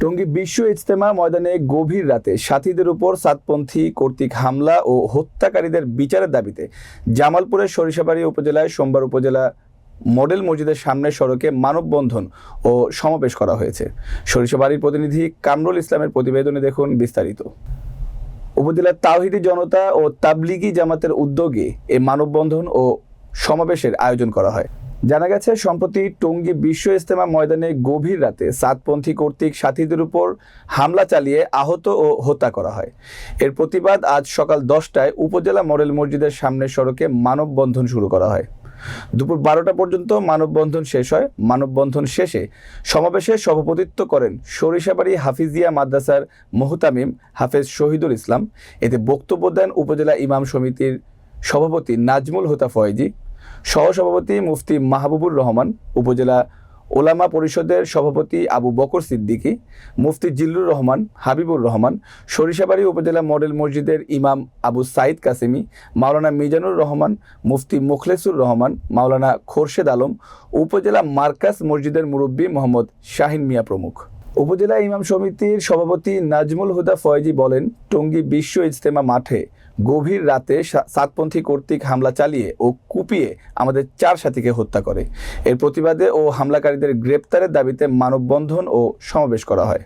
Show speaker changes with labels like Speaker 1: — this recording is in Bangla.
Speaker 1: টঙ্গী বিশ্ব ইজতেমা ময়দানে গভীর রাতে সাথীদের উপর সাতপন্থী কর্তৃক হামলা ও হত্যাকারীদের বিচারের দাবিতে জামালপুরের সরিষাবাড়ি উপজেলায় সোমবার উপজেলা মডেল মসজিদের সামনে সড়কে মানববন্ধন ও সমাবেশ করা হয়েছে। সরিষাবাড়ির প্রতিনিধি কামরুল ইসলামের প্রতিবেদনে দেখুন বিস্তারিত। উপজেলার তাওহিদি জনতা ও তাবলিগি জামাতের উদ্যোগে এ মানববন্ধন ও সমাবেশের আয়োজন করা হয়। জানা গেছে, সম্প্রতি টঙ্গী বিশ্ব ইজতেমা ময়দানে গভীর রাতে সাতপন্থী কর্তৃক সাথীদের উপর হামলা চালিয়ে আহত ও হত্যা করা হয়। এর প্রতিবাদ আজ সকাল দশটায় উপজেলা মডেল মসজিদের সামনে সড়কে মানববন্ধন শুরু করা হয়। দুপুর বারোটা পর্যন্ত মানববন্ধন শেষ হয়। মানববন্ধন শেষে সমাবেশে সভাপতিত্ব করেন সরিষাবাড়ি হাফিজিয়া মাদ্রাসার মোহতামিম হাফেজ শহীদুল ইসলাম। এতে বক্তব্য দেন উপজেলা ইমাম সমিতির সভাপতি নাজমুল হোতা ফয়েজি। সহসভাপতি মুফতি মাহবুবুর রহমান, উপজেলা ওলামা পরিষদের সভাপতি আবু বকর সিদ্দিকী, মুফতি জিল্লুর রহমান, হাবিবুর রহমান, সরিষাবাড়ি উপজেলা মডেল মসজিদের ইমাম আবু সাইদ কাসেমি, মাওলানা মিজানুর রহমান, মুফতি মুখলেসুর রহমান, মাওলানা খোরশেদ আলম, উপজেলা মার্কাস মসজিদের মুরব্বী মোহাম্মদ শাহিন মিয়া প্রমুখ। উপজেলা ইমাম সমিতির সভাপতি নাজমুল হুদা ফয়েজি বলেন, টঙ্গী বিশ্ব ইজতেমা মাঠে গভীর রাতে সাতপন্থী কর্তৃক হামলা চালিয়ে ও কুপিয়ে আমাদের চার সাথীকে হত্যা করে। এর প্রতিবাদে ও হামলাকারীদের গ্রেপ্তারের দাবিতে মানববন্ধন ও সমাবেশ করা হয়।